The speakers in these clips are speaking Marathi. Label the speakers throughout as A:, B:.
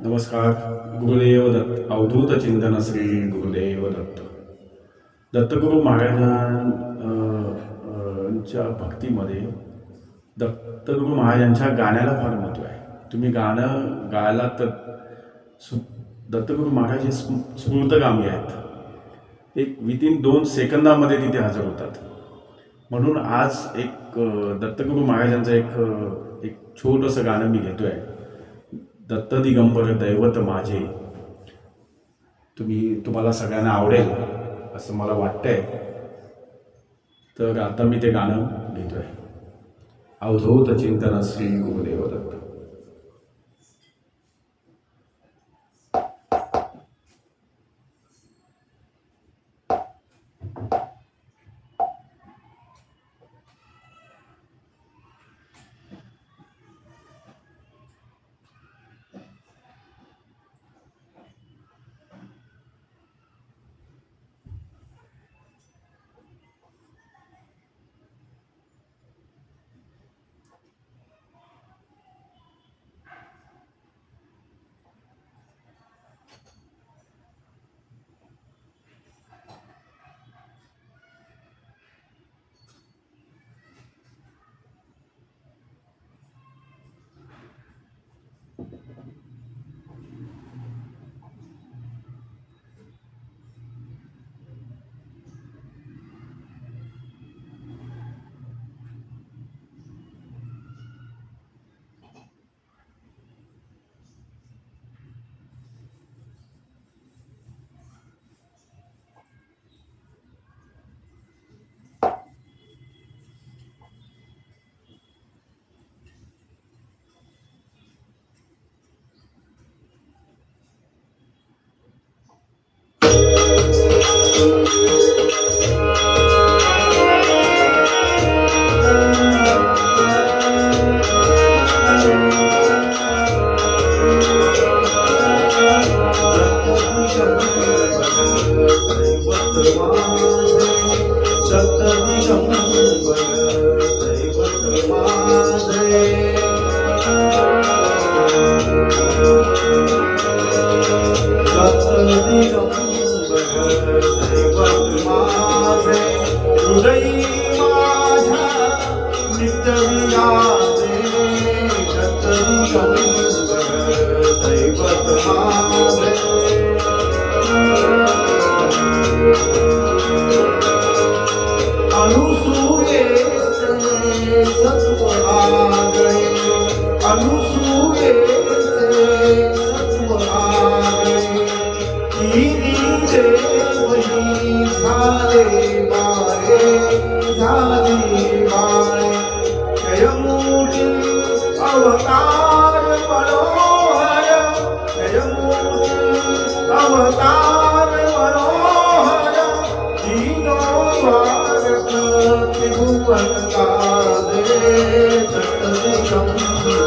A: नमस्कार गुरुदेव दत्त. अवधूत चिंतन श्री गुरुदेव दत्त. दत्तगुरु महाराजांच्या भक्तीमध्ये दत्तगुरु महाराजांच्या गाण्याला फार महत्त्व आहे. तुम्ही गाणं गायला तर सु दत्तगुरु महाराज हे स्मृतगामी आहेत. एक विदिन दोन सेकंदामध्ये तिथे हजर होतात. म्हणून आज एक दत्तगुरू दत्तगुरु महाराजांचं एक एक छोटंसं गाणं मी घेतो आहे दत्त दिगंबर दैवत माझे. तुम्ही तुम्हाला सगळ्यांना आवडेल असं मला वाटतंय. तर आता मी ते गाणं घेतोय. अवधूत चिंतन श्री गुरुदेव दत्त.
B: अवतार मनोहर जयमूर्ती अवतार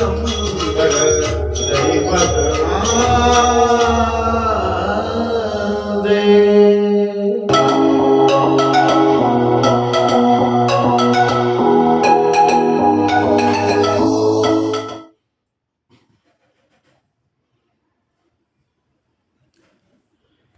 B: दैवत मा